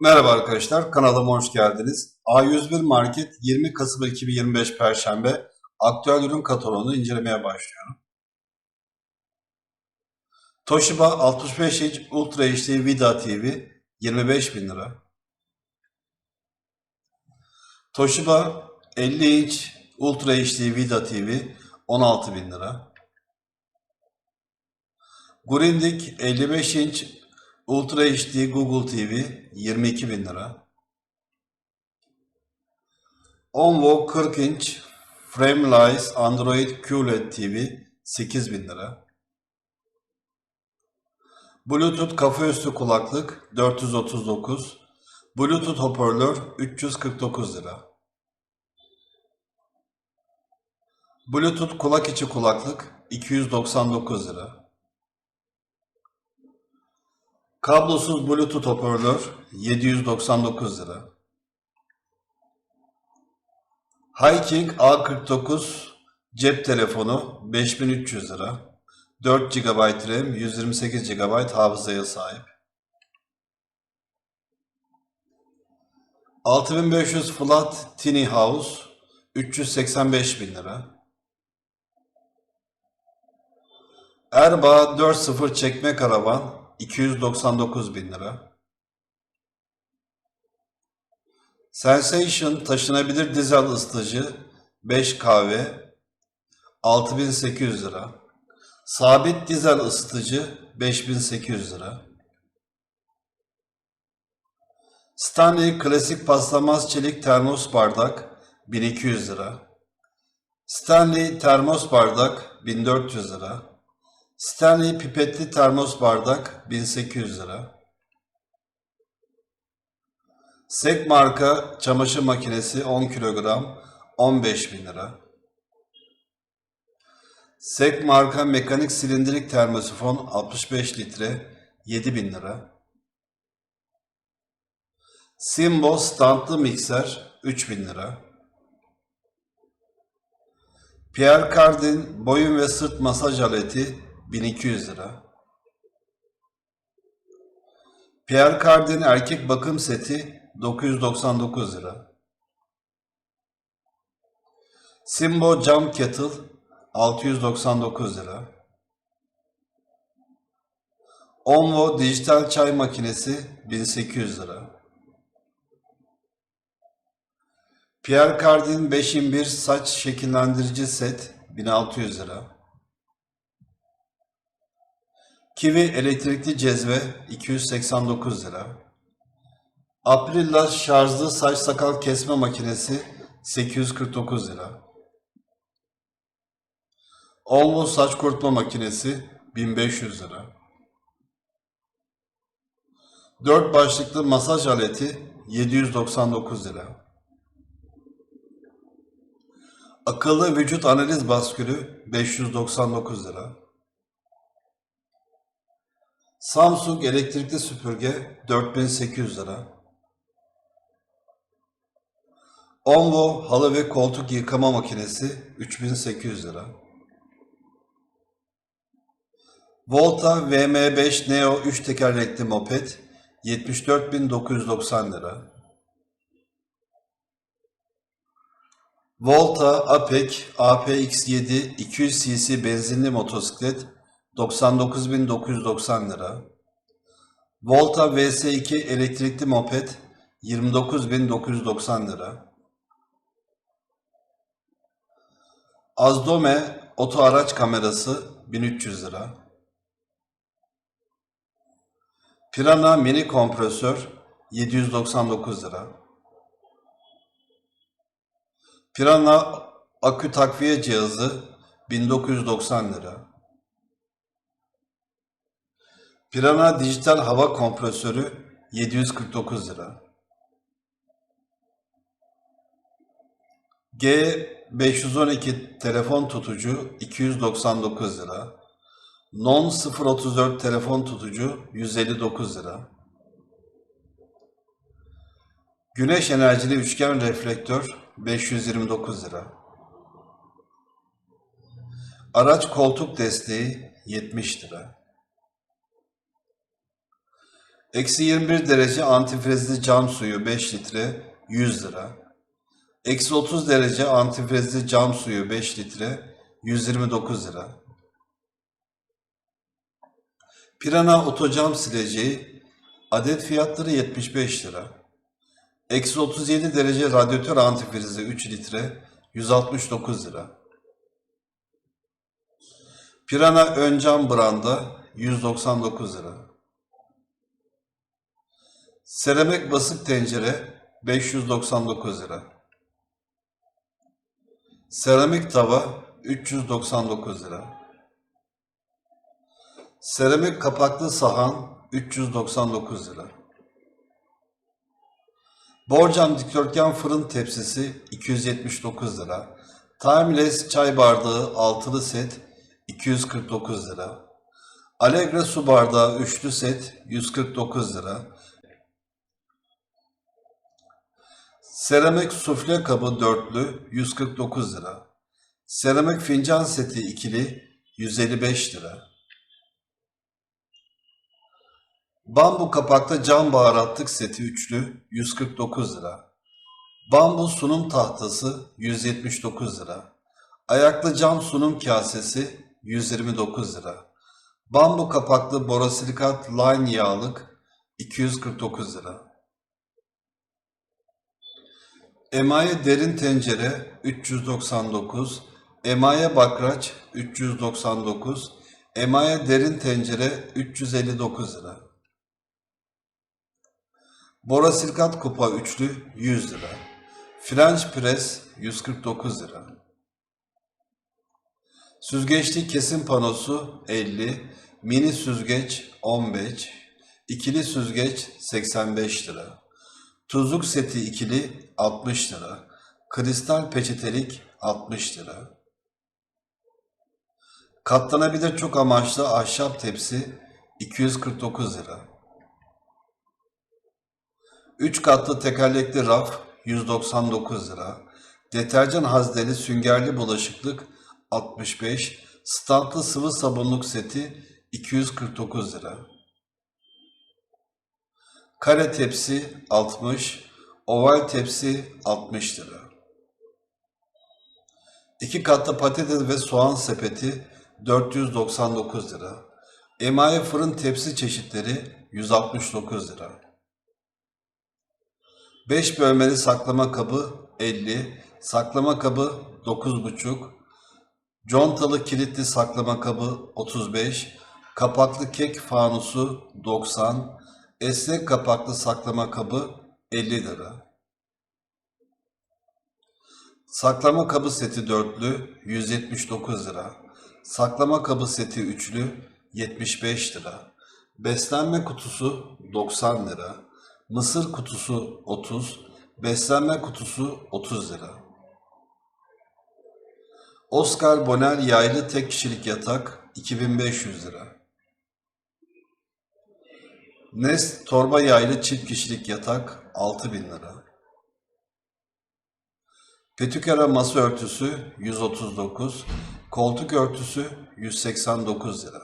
Merhaba arkadaşlar, kanalıma hoş geldiniz. A101 Market 20 Kasım 2025 Perşembe aktüel ürün kataloğunu incelemeye başlıyorum. Toshiba 65 inç Ultra HD Vida TV 25 bin lira. Toshiba 50 inç Ultra HD Vida TV 16 bin lira. Grundig 55 inç Ultra HD Google TV 22 bin lira. Onvo 40 inç Frameless Android QLED TV 8 bin lira. Bluetooth kafaüstü kulaklık 439. Bluetooth hoparlör 349 lira. Bluetooth kulak içi kulaklık 299 lira. Kablosuz Bluetooth hoparlör 799 lira. Hiking A49 cep telefonu 5300 lira. 4 GB RAM, 128 GB hafızaya sahip. 6500 Flat Tiny House 385 bin lira. Erbaa 4.0 çekme karavan 299 bin lira. Sensation taşınabilir dizel ısıtıcı 5 kahve 6800 lira. Sabit dizel ısıtıcı 5800 lira. Stanley klasik paslanmaz çelik termos bardak 1200 lira. Stanley termos bardak 1400 lira. Stanley pipetli termos bardak 1800 lira. Sek marka çamaşır makinesi 10 kilogram 15 bin lira. Sek marka mekanik silindirik termosifon 65 litre 7 bin lira. Simbo standlı mikser 3 bin lira. Pierre Cardin boyun ve sırt masaj aleti 1200 lira. Pierre Cardin erkek bakım seti 999 lira. Simbo cam kettle 699 lira. Onvo dijital çay makinesi 1800 lira. Pierre Cardin 5 in 1 saç şekillendirici set 1600 lira. Kiwi elektrikli cezve 289 lira. Aprilla şarjlı saç sakal kesme makinesi 849 lira. Olmo saç kurutma makinesi 1500 lira. 4 başlıklı masaj aleti 799 lira. Akıllı vücut analiz baskülü 599 lira. Samsung elektrikli süpürge 4800 lira. Onvo halı ve koltuk yıkama makinesi 3800 lira. Volta VM5 Neo 3 tekerlekli moped 74990 lira. Volta Apec APX7 200 cc benzinli motosiklet 99.990 lira. Volta VS2 elektrikli moped 29.990 lira. Azdome oto araç kamerası 1300 lira. Pirana mini kompresör 799 lira. Pirana akü takviye cihazı 1990 lira. Pirana dijital hava kompresörü 749 lira. G512 telefon tutucu 299 lira. Non 034 telefon tutucu 159 lira. Güneş enerjili üçgen reflektör 529 lira. Araç koltuk desteği 70 lira. Eksi 21 derece antifrizli cam suyu 5 litre 100 lira. Eksi 30 derece antifrizli cam suyu 5 litre 129 lira. Pirana otocam sileceği adet fiyatları 75 lira. Eksi 37 derece radyatör antifrizi 3 litre 169 lira. Pirana ön cam branda 199 lira. Seramik basık tencere 599 lira. Seramik tava 399 lira. Seramik kapaklı sahan 399 lira. Borcam dikdörtgen fırın tepsisi 279 lira. Timeless çay bardağı altılı set 249 lira. Allegro su bardağı üçlü set 149 lira. Seramik sufle kabı dörtlü 149 lira. Seramik fincan seti ikili 155 lira. Bambu kapaklı cam baharatlık seti üçlü 149 lira. Bambu sunum tahtası 179 lira. Ayaklı cam sunum kasesi 129 lira. Bambu kapaklı borosilikat line yağlık 249 lira. Emaye derin tencere 399, emaye bakraç 399, emaye derin tencere 359 lira. Borosilikat kupa üçlü 100 lira. French press 149 lira. Süzgeçli kesim panosu 50, mini süzgeç 15, ikili süzgeç 85 lira. Tuzluk seti ikili 60 lira. Kristal peçetelik 60 lira. Katlanabilir çok amaçlı ahşap tepsi 249 lira. 3 katlı tekerlekli raf 199 lira. Deterjan hazneli süngerli bulaşıklık 65. Standlı sıvı sabunluk seti 249 lira. Kare tepsi 60, oval tepsi 60 lira. İki katlı patates ve soğan sepeti 499 lira. Emaye fırın tepsi çeşitleri 169 lira. 5 bölmeli saklama kabı 50, saklama kabı 9,5, contalı kilitli saklama kabı 35, kapaklı kek fanusu 90, esnek kapaklı saklama kabı 50 lira. Saklama kabı seti dörtlü 179 lira. Saklama kabı seti üçlü 75 lira. Beslenme kutusu 90 lira. Mısır kutusu 30, beslenme kutusu 30 lira. Oscar Bonel yaylı tek kişilik yatak 2500 lira. Nest torba yaylı çift kişilik yatak 6000 lira. Petükara masa örtüsü 139, koltuk örtüsü 189 lira.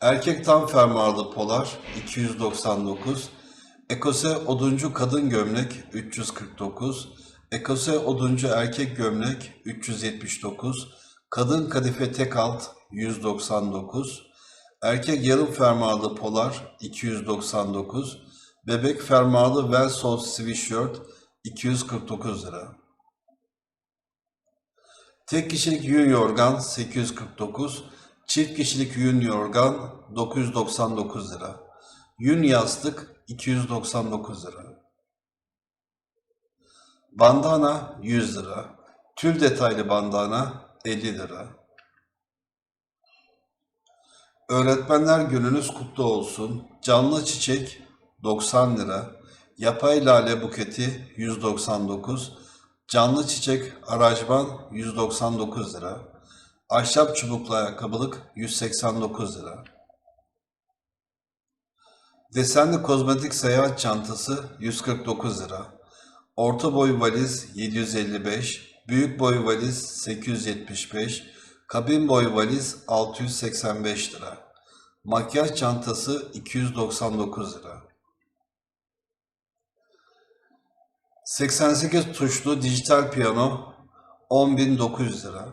Erkek tam fermuarlı polar 299, Ekose oduncu kadın gömlek 349, Ekose oduncu erkek gömlek 379, kadın kadife tek alt 199, erkek yarım fermuarlı polar 299, bebek fermuarlı Velsos sweatshirt 249 lira. Tek kişilik yün yorgan 849, çift kişilik yün yorgan 999 lira. Yün yastık 299 lira. Bandana 100 lira. Tül detaylı bandana 50 lira. Öğretmenler gününüz kutlu olsun. Canlı çiçek 90 lira. Yapay lale buketi 199. Canlı çiçek aracban 199 lira. Ahşap çubuklu ayakkabılık 189 lira. Desenli kozmetik seyahat çantası 149 lira. Orta boy valiz 755, büyük boy valiz 875, kabin boy valiz 685 lira. Makyaj çantası 299 lira. 88 tuşlu dijital piyano 10.900 lira.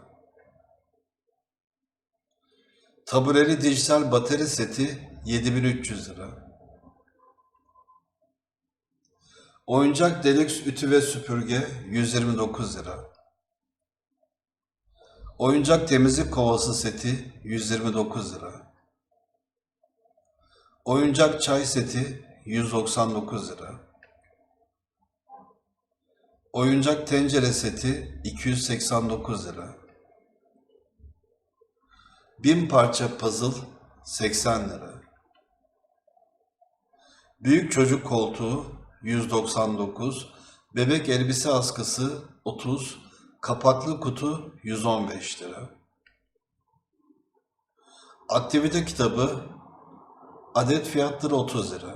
Tabureli dijital bateri seti 7300 lira. Oyuncak deluxe ütü ve süpürge 129 lira. Oyuncak temizlik kovası seti 129 lira. Oyuncak çay seti 199 lira. Oyuncak tencere seti 289 lira. 1000 parça puzzle 80 lira. Büyük çocuk koltuğu 199, bebek elbise askısı 30, kapaklı kutu 115 lira. Aktivite kitabı adet fiyatları 30 lira.